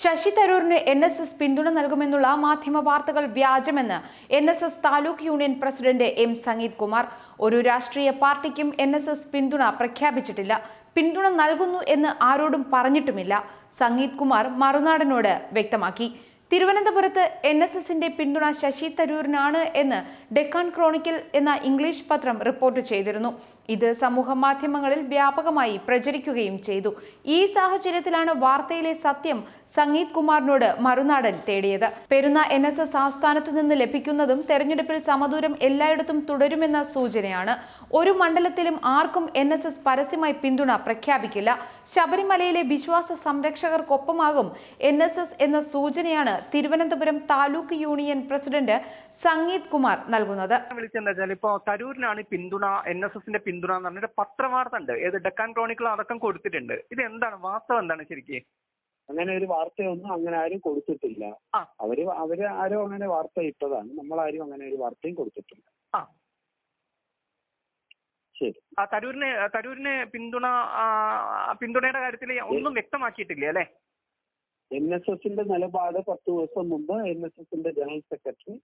ശശി തരൂരിന് N S S പിന്തുണ നൽകുമെന്നുള്ള മാധ്യമ വാർത്തകൾ വ്യാജമെന്ന് N S S taluk union president M Sangeeth Kumar. ഒരു രാഷ്ട്രീയ പാർട്ടിക്കും എൻ എസ് എസ് പിന്തുണ പ്രഖ്യാപിച്ചിട്ടില്ല. പിന്തുണ നൽകുന്നു എന്ന് ആരോടും പറഞ്ഞിട്ടുമില്ല. സംഗീത് കുമാർ മറുനാടനോട് വ്യക്തമാക്കി. തിരുവനന്തപുരത്ത് എൻ എസ് എസിന്റെ പിന്തുണ ശശി തരൂരിനാണ് എന്ന് ഡെക്കാൻ ക്രോണിക്കൽ എന്ന ഇംഗ്ലീഷ് പത്രം റിപ്പോർട്ട് ചെയ്തിരുന്നു. ഇത് സമൂഹ മാധ്യമങ്ങളിൽ വ്യാപകമായി പ്രചരിക്കുകയും ചെയ്തു. ഈ സാഹചര്യത്തിലാണ് വാർത്തയിലെ സത്യം സംഗീത് കുമാറിനോട് മറുനാടൻ തേടിയത്. പെരുന്ന എൻ എസ് എസ് ആസ്ഥാനത്തു നിന്ന് ലഭിക്കുന്നതും തെരഞ്ഞെടുപ്പിൽ സമദൂരം എല്ലായിടത്തും തുടരുമെന്ന സൂചനയാണ്. ഒരു മണ്ഡലത്തിലും ആർക്കും എൻ എസ് എസ് പരസ്യമായി പിന്തുണ പ്രഖ്യാപിക്കില്ല. ശബരിമലയിലെ വിശ്വാസ സംരക്ഷകർക്കൊപ്പമാകും എൻ എസ് എസ് എന്ന സൂചനയാണ് തിരുവനന്തപുരം താലൂക്ക് യൂണിയൻ പ്രസിഡന്റ് സംഗീത് കുമാർ നൽകുന്നത്. വിളിച്ചെന്താ വെച്ചാൽ ഇപ്പോ തരൂരിനാണ് പിന്തുണ എൻ എസ് എസിന്റെ പിന്തുണ എന്ന് പറഞ്ഞിട്ട് പത്രവാർത്ത ഉണ്ട്. ഏത് ഡെക്കാൻ ക്രോണിക്കിൾ അടക്കം കൊടുത്തിട്ടുണ്ട്. ഇത് എന്താണ്? വാസ്തവം എന്താണ് ശരിക്കും? അങ്ങനെ ഒരു വാർത്തയൊന്നും അങ്ങനെ ആരും കൊടുത്തിട്ടില്ല. അവർ അവർ ആരോ അങ്ങനെ വാർത്ത ഇട്ടതാണ്. ആരും അങ്ങനെ ഒരു വാർത്തയും കൊടുത്തിട്ടില്ല. ആ. ശരി. ആ തരൂരിന് തരൂരിന് പിന്തുണ പിന്തുണയുടെ കാര്യത്തിൽ ഒന്നും വ്യക്തമാക്കിയിട്ടില്ല അല്ലെ? എൻ എസ് എസിന്റെ നിലപാട് പത്ത് ദിവസം മുമ്പ് എൻ എസ് എസിന്റെ ജനറൽ സെക്രട്ടറി.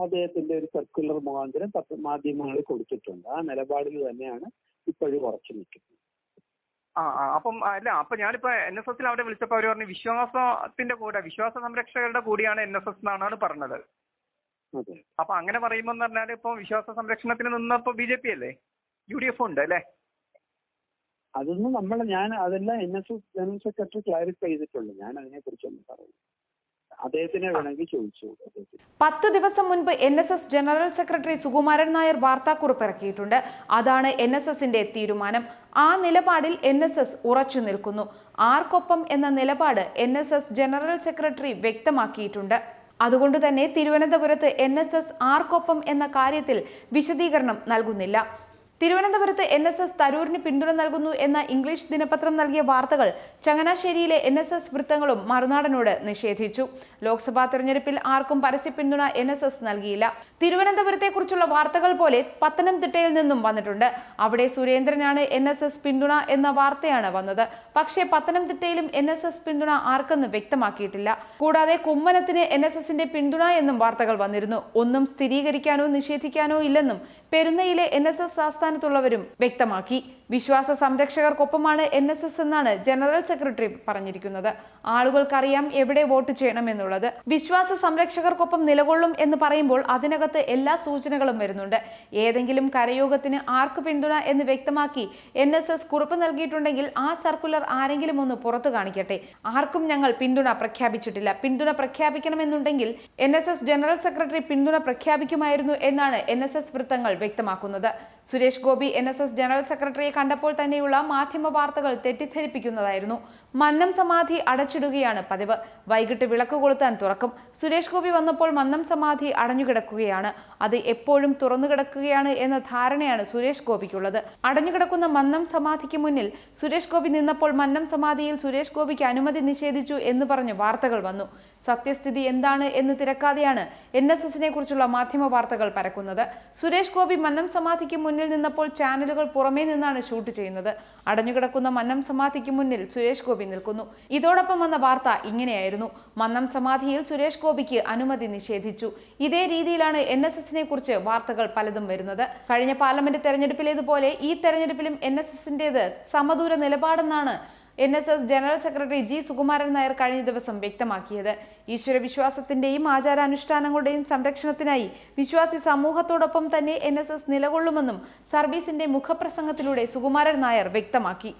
അദ്ദേഹത്തിന്റെ ഒരു സർക്കുലർ മുഖാന്തരം പത്ര മാധ്യമങ്ങളിൽ കൊടുത്തിട്ടുണ്ട്. ആ നിലപാടിൽ തന്നെയാണ് ഇപ്പോഴും ഉറച്ചു നിൽക്കുന്നത്. ആ ആ. അപ്പം അല്ല അപ്പൊ ഞാനിപ്പോ എൻ എസ് എസിൽ അവിടെ വിളിച്ചപ്പോ അവർ പറഞ്ഞു വിശ്വാസത്തിന്റെ കൂടെ വിശ്വാസ സംരക്ഷകരുടെ കൂടിയാണ് എൻ എസ് എസ് എന്നാണ് പറഞ്ഞത്. അപ്പൊ അങ്ങനെ പറയുമ്പോന്ന് പറഞ്ഞാൽ ഇപ്പൊ വിശ്വാസ സംരക്ഷണത്തിന് നിന്നപ്പോ ബി ജെ പി അല്ലേ? യു ഡി എഫ് ഉണ്ട് അല്ലേ? അതൊന്നും നമ്മൾ ഞാൻ അതെല്ലാം N S general secretary clarify ചെയ്തിട്ടുണ്ട് ഞാൻ അതിനെ കുറിച്ചൊന്നും പറയുന്നു അദ്ദേഹത്തിനെ വേണമെങ്കിൽ ചോദിച്ചു പത്ത് ദിവസം മുൻപ് N S S general secretary Sukumaran Nair വാർത്താക്കുറിപ്പ് ഇറക്കിയിട്ടുണ്ട് അതാണ് എൻ എസ് എസിന്റെ തീരുമാനം. ആ നിലപാടിൽ എൻ എസ് എസ് ഉറച്ചു നിൽക്കുന്നു. ആർക്കൊപ്പം എന്ന നിലപാട് N S S general secretary വ്യക്തമാക്കിയിട്ടുണ്ട്. അതുകൊണ്ട് തന്നെ തിരുവനന്തപുരത്ത് എൻ എസ് എസ് ആർക്കൊപ്പം എന്ന കാര്യത്തിൽ വിശദീകരണം നൽകുന്നില്ല. തിരുവനന്തപുരത്ത് എൻ എസ് എസ് തരൂരിന് പിന്തുണ നൽകുന്നു എന്ന ഇംഗ്ലീഷ് ദിനപത്രം നൽകിയ വാർത്തകൾ ചങ്ങനാശ്ശേരിയിലെ എൻ എസ് എസ് വൃത്തങ്ങളും മറുനാടനോട് നിഷേധിച്ചു. ലോക്സഭാ തെരഞ്ഞെടുപ്പിൽ ആർക്കും പരസ്യ പിന്തുണ എൻ എസ് എസ് നൽകിയില്ല. തിരുവനന്തപുരത്തെക്കുറിച്ചുള്ള വാർത്തകൾ പോലെ പത്തനംതിട്ടയിൽ നിന്നും വന്നിട്ടുണ്ട്. അവിടെ സുരേന്ദ്രനാണ് എൻ എസ് എസ് പിന്തുണ എന്ന വാർത്തയാണ് വന്നത്. പക്ഷേ പത്തനംതിട്ടയിലും എൻ എസ് എസ് പിന്തുണ ആർക്കെന്ന് വ്യക്തമാക്കിയിട്ടില്ല. കൂടാതെ കുമ്മനത്തിന് എൻ എസ് എസിന്റെ പിന്തുണ എന്നും വാർത്തകൾ വന്നിരുന്നു. ഒന്നും സ്ഥിരീകരിക്കാനോ നിഷേധിക്കാനോ ഇല്ലെന്നും പെരുന്നയിലെ എൻ എസ് എസ് ആസ്ഥാനത്തുള്ളവരും വ്യക്തമാക്കി. വിശ്വാസ സംരക്ഷകർക്കൊപ്പമാണ് എൻ എസ് എസ് എന്നാണ് ജനറൽ സെക്രട്ടറി പറഞ്ഞിരിക്കുന്നത്. ആളുകൾക്കറിയാം എവിടെ വോട്ട് ചെയ്യണമെന്നുള്ളത് വിശ്വാസ സംരക്ഷകർക്കൊപ്പം നിലകൊള്ളും എന്ന് പറയുമ്പോൾ അതിനകത്ത് എല്ലാ സൂചനകളും വരുന്നുണ്ട്. ഏതെങ്കിലും കരയോഗത്തിന് ആർക്ക് പിന്തുണ എന്ന് വ്യക്തമാക്കി എൻ എസ് എസ് കുറിപ്പ് നൽകിയിട്ടുണ്ടെങ്കിൽ ആ സർക്കുലർ ആരെങ്കിലും ഒന്ന് പുറത്തു കാണിക്കട്ടെ. ആർക്കും ഞങ്ങൾ പിന്തുണ പ്രഖ്യാപിച്ചിട്ടില്ല. പിന്തുണ പ്രഖ്യാപിക്കണമെന്നുണ്ടെങ്കിൽ N S S general secretary പിന്തുണ പ്രഖ്യാപിക്കുമായിരുന്നു എന്നാണ് എൻ എസ് എസ് വൃത്തങ്ങൾ വ്യക്തമാക്കുന്നത്. Suresh Gopi N S S general സെക്രട്ടറിയെ കണ്ടപ്പോൾ തന്നെയുള്ള മാധ്യമ വാർത്തകൾ തെറ്റിദ്ധരിപ്പിക്കുന്നതായിരുന്നു. മന്നം സമാധി അടച്ചിടുകയാണ് പതിവ്. വൈകിട്ട് വിളക്ക് കൊളുത്താൻ തുറക്കും. സുരേഷ് ഗോപി വന്നപ്പോൾ മന്നം സമാധി അടഞ്ഞുകിടക്കുകയാണ്. അത് എപ്പോഴും തുറന്നു കിടക്കുകയാണ് എന്ന ധാരണയാണ് സുരേഷ് ഗോപിക്കുള്ളത്. അടഞ്ഞുകിടക്കുന്ന മന്നം സമാധിക്ക് മുന്നിൽ സുരേഷ് ഗോപി നിന്നപ്പോൾ മന്നം സമാധിയിൽ സുരേഷ് ഗോപിക്ക് അനുമതി നിഷേധിച്ചു എന്ന് പറഞ്ഞ് വാർത്തകൾ വന്നു. സത്യസ്ഥിതി എന്താണ് എന്ന് തിരക്കാതെയാണ് എൻ എസ് എസിനെ കുറിച്ചുള്ള മാധ്യമ വാർത്തകൾ പരക്കുന്നത്. സുരേഷ് ഗോപി മന്നം സമാധിക്ക് മുന്നിൽ നിന്നപ്പോൾ ചാനലുകൾ പുറമേ നിന്നാണ് ഷൂട്ട് ചെയ്യുന്നത്. അടഞ്ഞുകിടക്കുന്ന മന്നം സമാധിക്ക് മുന്നിൽ സുരേഷ് ഗോപി നിൽക്കുന്നു. ഇതോടൊപ്പം വന്ന വാർത്ത ഇങ്ങനെയായിരുന്നു. മന്നം സമാധിയിൽ സുരേഷ് ഗോപിക്ക് അനുമതി നിഷേധിച്ചു. ഇതേ രീതിയിലാണ് എൻ എസ് എസിനെ കുറിച്ച് വാർത്തകൾ പലതും വരുന്നത്. കഴിഞ്ഞ പാർലമെന്റ് തെരഞ്ഞെടുപ്പിലേതുപോലെ ഈ തെരഞ്ഞെടുപ്പിലും എൻ എസ് എസിന്റേത് സമദൂര നിലപാടെന്നാണ് N S S general secretary G Sukumaran Nair കഴിഞ്ഞ ദിവസം വ്യക്തമാക്കിയത്. ഈശ്വര വിശ്വാസത്തിന്റെയും ആചാരാനുഷ്ഠാനങ്ങളുടെയും സംരക്ഷണത്തിനായി വിശ്വാസി സമൂഹത്തോടൊപ്പം തന്നെ എൻ നിലകൊള്ളുമെന്നും സർവീസിന്റെ മുഖപ്രസംഗത്തിലൂടെ സുകുമാരൻ നായർ വ്യക്തമാക്കി.